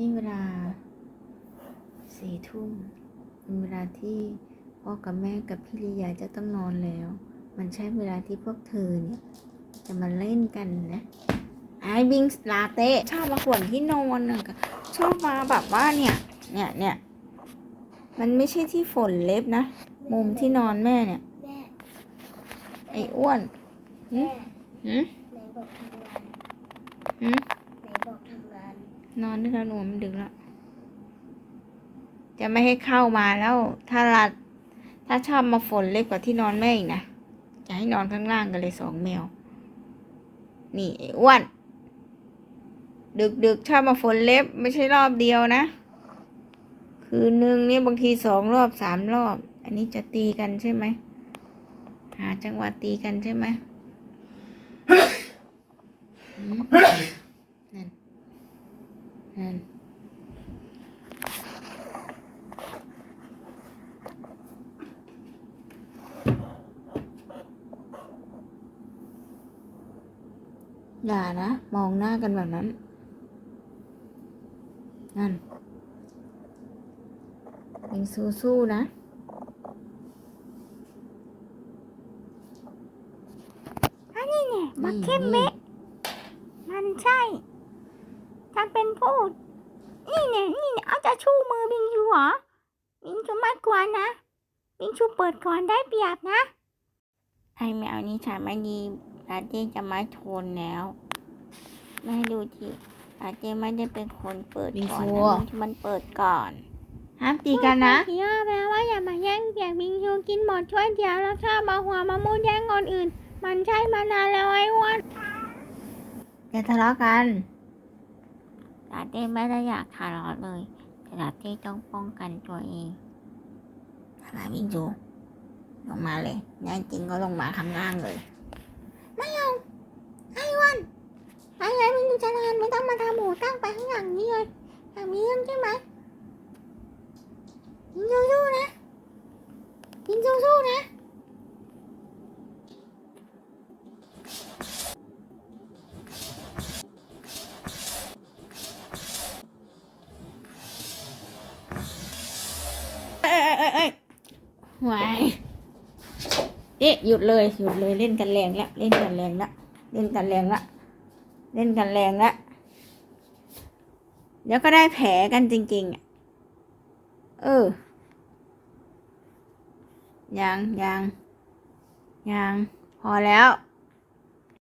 นี่เวลาสี่ทุ่มเป็นเวลาที่พ่อกับแม่กับพี่ลียาจะต้องนอนแล้ว มันใช่เวลาที่พวกเธอเนี่ย จะมาเล่นกันนะไอ้บิงลาเต้ชอบมาขวนที่นอนน่ะชอบมาแบบว่าเนี่ย เนี่ยเนี่ยมันไม่ใช่ที่ฝนเล็บนะ มุมที่นอนแม่เนี่ยแม่ไอ้อ้วนแม่หืมไหนบอกทำงานหืม ไหนบอกทำงา นอนได้แล้วหนูมันดึกแล้ว จะไม่ให้เข้ามาแล้ว ถ้าลัดถ้าชอบมาฝนเล็กกว่าที่นอนแม่อีกนะ จะให้นอนข้างล่างกันเลยสองแมว นี่อ้วนดึกดึกชอบมาฝนเล็บ ไม่ใช่รอบเดียวนะ คืนนึงนี่บางทีสองรอบสามรอบ อันนี้จะตีกันใช่ไหม หาจังหวะตีกันใช่ไหมหืมนั่น นั่นอย่านะ มองหน้ากันแบบนั้น นั่นยังสู้ๆนะอันนี้เนี่ยบักเข้มเมะมันใช่ ถ้าเป็นพูด นี่เนี่ยนี่เนี่ยเอาจะชูมือบิงยูเหรอบิงชูมากกว่านะบิงชูเปิดก่อนได้เปรียบนะไอ้แมวนี้ฉันไม่ดีอาเจจะมาทนแล้วแม่ดูทีอาเจไม่ได้เป็นคนเปิดก่อนนะมันเปิดก่อน ห้ามตีกันนะ พี่อ้อแปลว่าอย่ามาแย่งเปียกบิงชูกินหมดช่วยเดียวแล้วชอบมาหัวมามูดแย่งคนอื่น มันใช่มานานแล้วไอ้อ้วน อย่าทะเลาะกัน ลาเต้ไม่ได้อยากทะเลาะเลยแต่ลาเต้ต้องป้องกันตัวเองอะไรวิ่งจูลงมาเลยแน่จริงก็ลงมาข้างล่างเลย ไม่เอาไอ้วันไอ้ไอ้บิงดูจะนานไม่ต้องมาทำหมูตั้งไปข้างหลังนี้เลยอย่างนี้ใช่ไหม หวายเอ๊ะหยุดเลยหยุดเลยเล่นกันแรงแล้วเล่นกันแรงแล้วเล่นกันแรงแล้วเล่นกันแรงแล้วเดี๋ยวก็ได้แผลกันจริงๆอะเออยังยังยังพอแล้ว